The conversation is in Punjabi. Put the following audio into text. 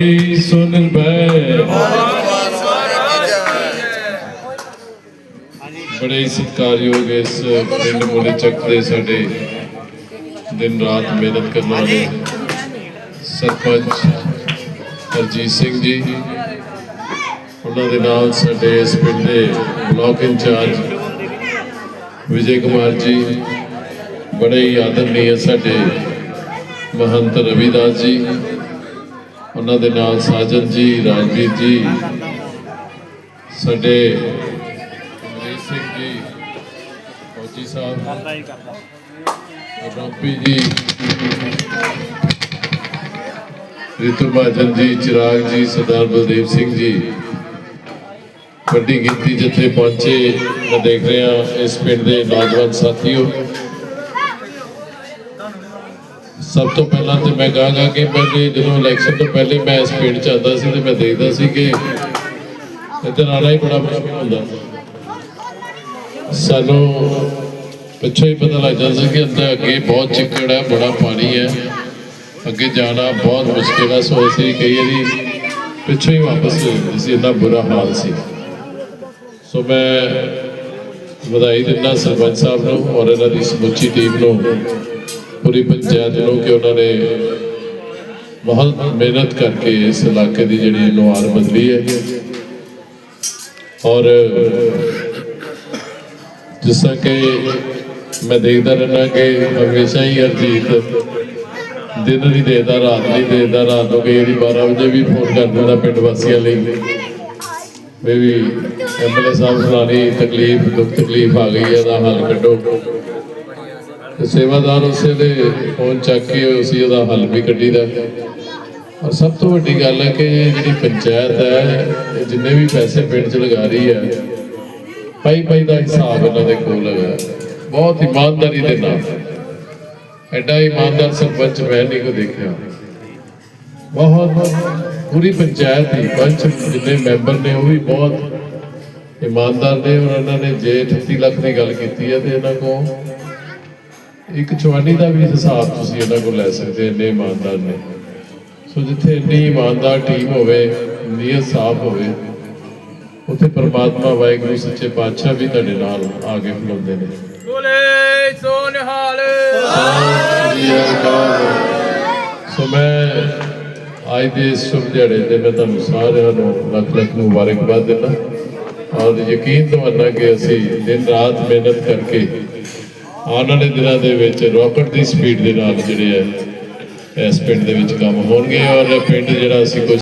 ਜੀ ਸੁਨ ਬੈ ਬੜੇ ਹੀ ਸਤਿਕਾਰਯੋਗ ਇਸ ਪਿੰਡ ਮੋਲੇ ਚੱਕ ਦੇ ਸਾਡੇ ਦਿਨ ਰਾਤ ਮਿਹਨਤ ਕਰਨ ਵਾਲੇ ਸਰਪੰਚ ਹਰਜੀਤ ਸਿੰਘ ਜੀ। ਉਹਨਾਂ ਦੇ ਨਾਲ ਸਾਡੇ ਇਸ ਪਿੰਡ ਦੇ ਬਲਾਕ ਇੰਚਾਰਜ ਵਿਜੇ ਕੁਮਾਰ ਜੀ ਬੜੇ ਹੀ ਆਦਰਨੀय ਸਾਡੇ ਮਹੰਤ ਰਵਿਦਾਸ ਜੀ। ਉਹਨਾਂ ਦੇ ਨਾਲ ਸਾਜਨ ਜੀ ਰਾਜਵੀਰ ਜੀ ਸਾਡੇ ਅਮਰੀਕ ਸਿੰਘ ਜੀ ਫੌਜੀ ਸਾਹਿਬ ਰੋਪੀ ਜੀ ਰਿਤੂ ਬਾਜਨ ਜੀ ਚਿਰਾਗ ਜੀ ਸਰਦਾਰ ਬਲਦੇਵ ਸਿੰਘ ਜੀ। ਵੱਡੀ ਗਿਣਤੀ ਜਿੱਥੇ ਪਹੁੰਚੇ ਮੈਂ ਦੇਖ ਰਿਹਾ ਇਸ ਪਿੰਡ ਦੇ ਨੌਜਵਾਨ ਸਾਥੀਓ। ਸਭ ਤੋਂ ਪਹਿਲਾਂ ਤੇ ਮੈਂ ਕਹਾਂਗਾ ਕਿ ਪਹਿਲੇ ਜਦੋਂ ਇਲੈਕਸ਼ਨ ਤੋਂ ਪਹਿਲੇ ਮੈਂ ਇਸ ਪਿੰਡ ਚ ਆਉਂਦਾ ਸੀ ਤੇ ਮੈਂ ਦੇਖਦਾ ਸੀ ਕਿ ਇੱਧਰ ਆਉਣਾ ਹੀ ਬੜਾ ਮੁਸ਼ਕਿਲ ਹੁੰਦਾ। ਸਾਨੂੰ ਪਿੱਛੋਂ ਹੀ ਪਤਾ ਲੱਗ ਜਾਂਦਾ ਕਿ ਅੰਦਰ ਅੱਗੇ ਬਹੁਤ ਚਿੱਕੜ ਹੈ, ਬੜਾ ਪਾਣੀ ਹੈ। ਅੱਗੇ ਜਾਣਾ ਬਹੁਤ ਮੁਸ਼ਕਿਲ ਹੈ, ਸੋ ਅਸੀਂ ਕਈ ਵਾਰੀ ਪਿੱਛੋਂ ਹੀ ਵਾਪਸ ਸੀ, ਇੰਨਾ ਬੁਰਾ ਹਾਲ ਸੀ। ਸੋ ਮੈਂ ਵਧਾਈ ਦਿੰਦਾ ਸਰਪੰਚ ਸਾਹਿਬ ਨੂੰ ਔਰ ਇਹਨਾਂ ਦੀ ਸਮੁੱਚੀ ਟੀਮ ਨੂੰ। ਪੂਰੀ ਪੰਚਾਇਤ ਨੂੰ ਕਿ ਉਹਨਾਂ ਨੇ ਬਹੁਤ ਮਿਹਨਤ ਕਰਕੇ ਇਸ ਇਲਾਕੇ ਦੀ ਜਿਹੜੀ ਨੁਹਾਰ ਬਦਲੀ ਹੈ। ਔਰ ਜਿਸ ਤਰ੍ਹਾਂ ਕਿ ਮੈਂ ਦੇਖਦਾ ਰਹਿਣਾ ਕਿ ਹਮੇਸ਼ਾ ਹੀ ਅਰਜੀਤ ਦਿਨ ਨਹੀਂ ਦੇਦਾ ਰਾਤ ਨਹੀਂ ਦੇਦਾ ਰਾਤ ਨੂੰ ਕਈ ਵਾਰੀ 12 ਵਜੇ ਵੀ ਫੋਨ ਕਰ ਦਿੰਦਾ ਪਿੰਡ ਵਾਸੀਆਂ ਲਈ। ਵੀ ਵੀ ਐਮਐਲਏ ਸਾਹਿਬ ਸੁਣਾਣੀ ਤਕਲੀਫ, ਦੁੱਖ ਤਕਲੀਫ ਆ ਗਈ ਹੈ ਦਾ ਹੱਲ ਕੱਢੋ। ਤੇ ਸੇਵਾਦਾਰ ਉਸੇ ਦੇ ਫੋਨ ਚੱਕ ਕੇ ਉਸੇ ਉਹਦਾ ਹੱਲ ਵੀ ਕੱਢੀਦਾ। ਔਰ ਸਭ ਤੋਂ ਵੱਡੀ ਗੱਲ ਹੈ ਕਿ ਜਿਹੜੀ ਪੰਚਾਇਤ ਹੈ ਜਿੰਨੇ ਵੀ ਪੈਸੇ ਪਿੰਡ 'ਚ ਲਗਾ ਰਹੀ ਹੈ ਪਾਈ ਪਾਈ ਦਾ ਹਿਸਾਬ ਇਹਨਾਂ ਦੇ ਕੋਲ ਹੈਗਾ। ਬਹੁਤ ਇਮਾਨਦਾਰੀ ਦੇ ਨਾਲ। ਐਡਾ ਇਮਾਨਦਾਰ ਸਰਪੰਚ ਮੈਂ ਨਹੀਂ ਕੋ ਦੇਖਿਆ। ਬਹੁਤ ਪੂਰੀ ਪੰਚਾਇਤ ਹੀ, ਪੰਚ ਜਿੰਨੇ ਮੈਂਬਰ ਨੇ ਉਹ ਵੀ ਬਹੁਤ ਇਮਾਨਦਾਰ ਨੇ। ਔਰ ਇਹਨਾਂ ਨੇ ਜੇ 38 ਲੱਖ ਦੀ ਗੱਲ ਕੀਤੀ ਹੈ ਤੇ ਇਹਨਾਂ ਕੋਲ ਇੱਕ ਚਵਾਨੀ ਦਾ ਵੀ ਹਿਸਾਬ ਤੁਸੀਂ ਇਹਨਾਂ ਕੋਲ ਲੈ ਸਕਦੇ ਇੰਨੇ ਇਮਾਨਦਾਰ ਨੇ। ਸੋ ਜਿੱਥੇ ਇੰਨੀ ਇਮਾਨਦਾਰ ਟੀਮ ਹੋਵੇ ਨੀਅਤ ਸਾਫ਼ ਹੋਵੇ ਉੱਥੇ ਪ੍ਰਮਾਤਮਾ ਵਾਹਿਗੁਰੂ ਸੱਚੇ ਪਾਤਸ਼ਾਹ ਵੀ ਤੁਹਾਡੇ ਨਾਲ ਆ ਕੇ ਖਲੋਂਦੇ ਨੇ। ਬੋਲੇ ਸੋ ਨਿਹਾਲ। ਸੋ ਮੈਂ ਅੱਜ ਦੇ ਸ਼ੁਭ ਦਿਹਾੜੇ ਤੇ ਮੈਂ ਤੁਹਾਨੂੰ ਸਾਰਿਆਂ ਨੂੰ ਲੱਖ ਲੱਖ ਮੁਬਾਰਕਬਾਦ ਦਿੰਦਾ। ਔਰ ਯਕੀਨ ਦਵਾਨਾ ਕਿ ਅਸੀਂ ਦਿਨ ਰਾਤ ਮਿਹਨਤ ਕਰਕੇ ਆਉਣ ਵਾਲੇ ਦਿਨਾਂ ਦੇ ਵਿੱਚ ਰਾਕਟ ਦੀ ਸਪੀਡ ਦੇ ਨਾਲ ਜਿਹੜੇ ਹੈ, ਇਸ ਪਿੰਡ ਦੇ ਵਿੱਚ ਕੰਮ ਹੋਣਗੇ ਔਰ ਪਿੰਡ ਜਿਹੜਾ ਅਸੀਂ ਕੁਝ